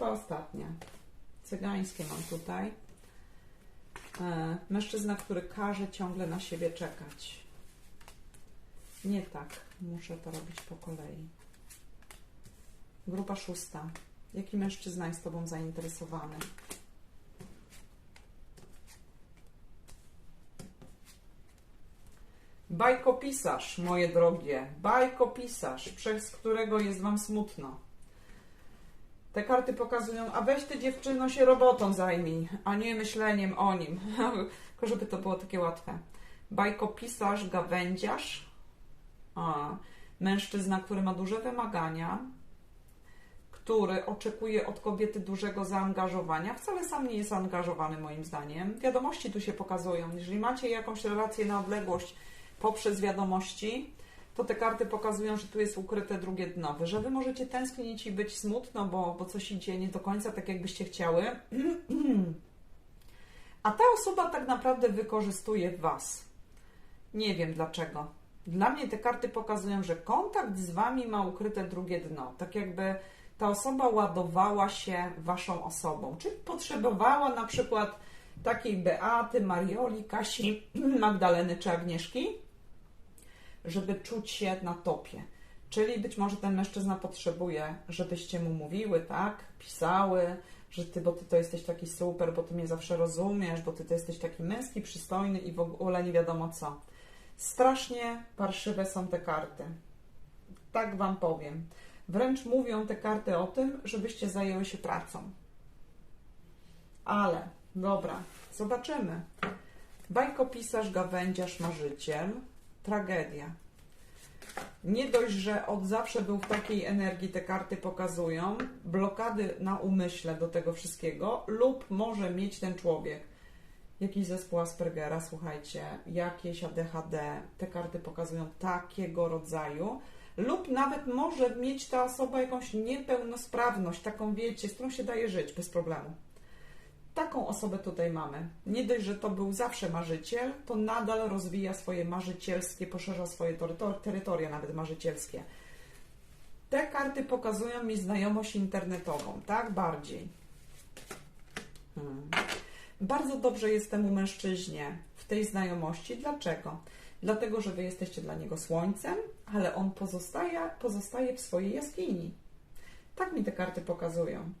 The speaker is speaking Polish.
osoba ostatnia. Cygańskie mam tutaj. E, mężczyzna, który każe ciągle na siebie czekać. Nie tak. Muszę to robić po kolei. Grupa szósta. Jaki mężczyzna jest Tobą zainteresowany? Bajkopisarz, moje drogie, bajkopisarz, przez którego jest Wam smutno. Te karty pokazują, a weź ty dziewczyno się robotą zajmij, a nie myśleniem o nim. Tylko żeby to było takie łatwe. Bajkopisarz, gawędziarz, a, mężczyzna, który ma duże wymagania, który oczekuje od kobiety dużego zaangażowania, wcale sam nie jest zaangażowany moim zdaniem. Wiadomości tu się pokazują. Jeżeli macie jakąś relację na odległość poprzez wiadomości, to te karty pokazują, że tu jest ukryte drugie dno, że wy możecie tęsknić i być smutno, bo, bo coś idzie nie do końca tak, jakbyście chciały. A ta osoba tak naprawdę wykorzystuje was. Nie wiem dlaczego. Dla mnie te karty pokazują, że kontakt z wami ma ukryte drugie dno. Tak jakby ta osoba ładowała się waszą osobą. Czyli potrzebowała na przykład takiej Beaty, Marioli, Kasi, Magdaleny czy Agnieszki, żeby czuć się na topie. Czyli być może ten mężczyzna potrzebuje, żebyście mu mówiły, tak, pisały, że ty, bo ty to jesteś taki super, bo ty mnie zawsze rozumiesz, bo ty to jesteś taki męski, przystojny i w ogóle nie wiadomo co. Strasznie parszywe są te karty. Tak wam powiem. Wręcz mówią te karty o tym, żebyście zajęły się pracą. Ale, dobra, zobaczymy. Bajkopisarz, gawędziarz, marzyciel, tragedia. Nie dość, że od zawsze był w takiej energii, te karty pokazują, blokady na umyśle do tego wszystkiego, lub może mieć ten człowiek jakiś zespół Aspergera, słuchajcie, jakieś ADHD, te karty pokazują takiego rodzaju, lub nawet może mieć ta osoba jakąś niepełnosprawność, taką wiecie, z którą się daje żyć bez problemu. Taką osobę tutaj mamy. Nie dość, że to był zawsze marzyciel, to nadal rozwija swoje marzycielskie, poszerza swoje terytoria, nawet marzycielskie. Te karty pokazują mi znajomość internetową, tak? Bardziej. Hmm. Bardzo dobrze jest temu mężczyźnie w tej znajomości. Dlaczego? Dlatego, że wy jesteście dla niego słońcem, ale on pozostaje, pozostaje w swojej jaskini. Tak mi te karty pokazują.